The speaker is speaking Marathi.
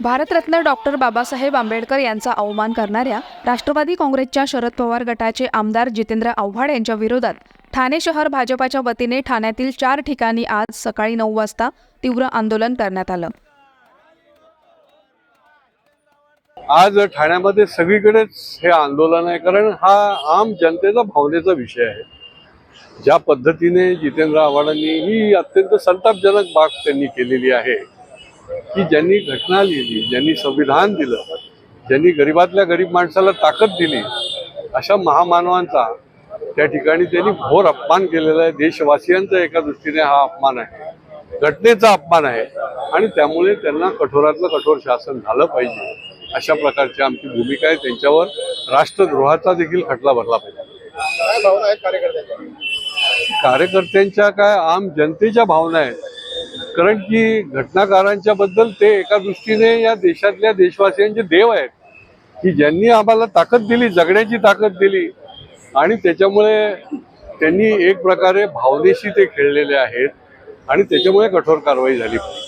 भारतरत्न डॉक्टर बाबासाहेब आंबेडकर यांचा अवमान करणाऱ्या राष्ट्रवादी काँग्रेसच्या शरद पवार गटाचे आमदार जितेंद्र आव्हाड यांच्या विरोधात ठाणे शहर भाजपाच्या वतीने ठाण्यातील चार ठिकाणी आज सकाळी नऊ वाजता तीव्र आंदोलन करण्यात आलं. आज ठाण्यामध्ये सगळीकडेच हे आंदोलन आहे कारण हा आम जनतेचा भावनेचा विषय आहे. ज्या पद्धतीने जितेंद्र आव्हाडांनी ही अत्यंत संतापजनक बाब त्यांनी केलेली आहे की ज्यांनी घटना लिहिली ज्यांनी संविधान दिलं ज्यांनी गरीबातल्या गरीब माणसाला ताकद दिली अशा महामानवांचा त्या ठिकाणी त्यांनी घोर अपमान केलेला आहे. देशवासियांचा एका दृष्टीने हा अपमान आहे. घटनेचा अपमान आहे. आणि त्यामुळे त्यांना कठोरातलं कठोर शासन झालं पाहिजे. अशा प्रकारची आमची भूमिका आहे. त्यांच्यावर राष्ट्रद्रोहाचा देखील खटला भरला पाहिजे. कार्यकर्त्यांच्या काय आम जनतेच्या भावना आहेत. कारण की घटनाकारांच्या बद्दल ते एका दृष्टीने या देशातल्या देशवासियांचे देव आहेत. की ज्यांनी आम्हाला ताकद दिली जगण्याची ताकद दिली आणि त्याच्यामुळे त्यांनी एक प्रकारे भावनेशी ते खेळलेले आहेत आणि त्याच्यामुळे कठोर कारवाई झाली. पाहिजे